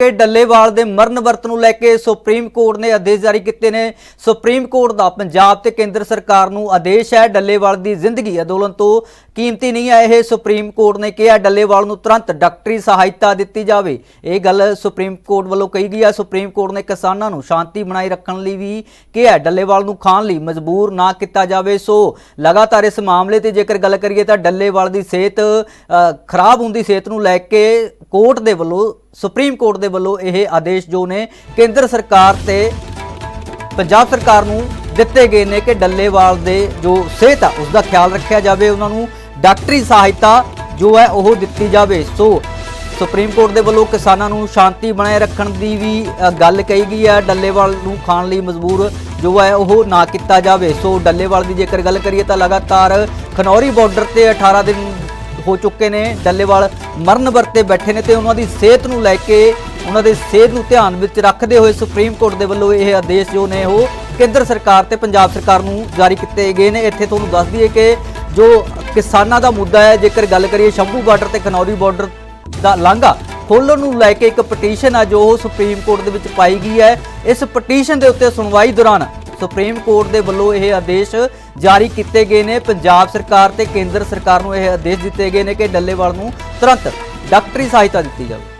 ਕਿ ਡੱਲੇਵਾਲ ਦੇ ਮਰਨ ਵਰਤ ਨੂੰ ਲੈ ਕੇ ਸੁਪਰੀਮ ਕੋਰਟ ਨੇ ਆਦੇਸ਼ ਜਾਰੀ ਕੀਤੇ ਨੇ। ਸੁਪਰੀਮ ਕੋਰਟ ਦਾ ਪੰਜਾਬ ਤੇ ਕੇਂਦਰ ਸਰਕਾਰ ਨੂੰ ਆਦੇਸ਼ ਹੈ ਡੱਲੇਵਾਲ ਦੀ ਜ਼ਿੰਦਗੀ। ਅੰਦੋਲਨ ਤੋਂ ਕੀਮਤੀ ਨਹੀਂ ਹੈ ਇਹ ਸੁਪਰੀਮ ਕੋਰਟ ਨੇ ਕਿਹਾ, ਡੱਲੇਵਾਲ ਨੂੰ ਤੁਰੰਤ ਡਾਕਟਰੀ ਸਹਾਇਤਾ ਦਿੱਤੀ ਜਾਵੇ। ਇਹ ਗੱਲ ਸੁਪਰੀਮ ਕੋਰਟ ਵੱਲੋਂ ਕਹੀ ਗਈ ਹੈ। ਸੁਪਰੀਮ ਕੋਰਟ ਨੇ ਕਿਸਾਨਾਂ ਨੂੰ ਸ਼ਾਂਤੀ ਬਣਾਈ ਰੱਖਣ ਲਈ ਵੀ ਕਿਹਾ, ਡੱਲੇਵਾਲ ਨੂੰ ਖਾਣ ਲਈ ਮਜਬੂਰ ਨਾ ਕੀਤਾ ਜਾਵੇ। ਸੋ ਲਗਾਤਾਰ ਇਸ ਮਾਮਲੇ ਤੇ ਜੇਕਰ ਗੱਲ ਕਰੀਏ ਤਾਂ ਡੱਲੇਵਾਲ ਦੀ ਸਿਹਤ ਖਰਾਬ ਹੁੰਦੀ ਸਿਹਤ ਨੂੰ ਲੈ ਕੇ ਕੋਰਟ ਦੇ ਵੱਲੋਂ, ਸੁਪਰੀਮ ਕੋਰਟ ਦੇ ਵੱਲੋਂ ਇਹ ਆਦੇਸ਼ ਜੋ ਨੇ, ਕੇਂਦਰ ਸਰਕਾਰ ਤੇ ਪੰਜਾਬ ਸਰਕਾਰ ਨੂੰ ਦਿੱਤੇ ਗਏ ਨੇ ਕਿ ਡੱਲੇਵਾਲ ਦੇ ਜੋ ਸਿਹਤ ਆ ਉਸ ਦਾ ਖਿਆਲ ਰੱਖਿਆ ਜਾਵੇ ਉਹਨਾਂ ਨੂੰ। ਡਾਕਟਰੀ ਸਹਾਇਤਾ ਜੋ ਹੈ, ਉਹ ਦਿੱਤੀ ਜਾਵੇ। ਸੋ, ਸੁਪਰੀਮ ਕੋਰਟ ਦੇ ਵੱਲੋਂ ਕਿਸਾਨਾਂ ਨੂੰ ਸ਼ਾਂਤੀ ਬਣਾਏ ਰੱਖਣ ਦੀ ਵੀ ਗੱਲ ਕਹੀ ਗਈ ਹੈ। ਡੱਲੇਵਾਲ ਨੂੰ ਖਾਣ ਲਈ ਮਜਬੂਰ ਜੋ ਹੈ, ਉਹ ਨਾ ਕੀਤਾ ਜਾਵੇ। ਸੋ, ਡੱਲੇਵਾਲ ਦੀ ਜੇਕਰ ਗੱਲ ਕਰੀਏ ਤਾਂ ਲਗਾਤਾਰ ਖਨੌਰੀ ਬਾਰਡਰ ਤੇ 18 ਦਿਨ ਹੋ ਚੁੱਕੇ ਨੇ। ਡੱਲੇਵਾਲ ਮਰਨ ਵਰਤੇ ਬੈਠੇ ਨੇ ਤੇ ਉਹਨਾਂ ਦੀ ਸਿਹਤ ਨੂੰ ਲੈ ਕੇ, ਉਹਨਾਂ ਦੇ ਸਿਹਤ ਨੂੰ ਧਿਆਨ ਵਿੱਚ ਰੱਖਦੇ ਹੋਏ ਸੁਪਰੀਮ ਕੋਰਟ ਦੇ ਵੱਲੋਂ ਇਹ ਆਦੇਸ਼ ਜੋ ਨੇ ਉਹ ਕੇਂਦਰ ਸਰਕਾਰ ਤੇ ਪੰਜਾਬ ਸਰਕਾਰ ਨੂੰ ਜਾਰੀ ਕੀਤੇ ਗਏ ਨੇ। ਇੱਥੇ ਤੁਹਾਨੂੰ ਦੱਸ ਦਈਏ ਕਿ ਜੋ ਕਿਸਾਨਾਂ ਦਾ ਮੁੱਦਾ ਹੈ, ਜੇਕਰ ਗੱਲ ਕਰੀਏ ਸ਼ੰਭੂ ਬਾਰਡਰ ਤੇ ਖਨੌਰੀ ਬਾਰਡਰ ਦਾ ਲਾਂਘਾ ਖੋਲ੍ਹਣ ਨੂੰ ਲੈ ਕੇ ਇੱਕ ਪਟੀਸ਼ਨ ਆ ਜੋ ਉਹ ਸੁਪਰੀਮ ਕੋਰਟ ਦੇ ਵਿੱਚ ਪਾਈ ਗਈ ਹੈ। ਇਸ ਪਟੀਸ਼ਨ ਦੇ ਉੱਤੇ ਸੁਣਵਾਈ ਦੌਰਾਨ ਸੁਪਰੀਮ ਕੋਰਟ ਦੇ ਵੱਲੋਂ ਇਹ ਆਦੇਸ਼ ਜਾਰੀ ਕੀਤੇ ਗਏ ਨੇ। ਪੰਜਾਬ ਸਰਕਾਰ ਤੇ ਕੇਂਦਰ ਸਰਕਾਰ ਨੂੰ ਇਹ ਆਦੇਸ਼ ਦਿੱਤੇ ਗਏ ਨੇ ਕਿ ਡੱਲੇਵਾਲ ਨੂੰ ਤੁਰੰਤ ਡਾਕਟਰੀ ਸਹਾਇਤਾ ਦਿੱਤੀ ਜਾਵੇ।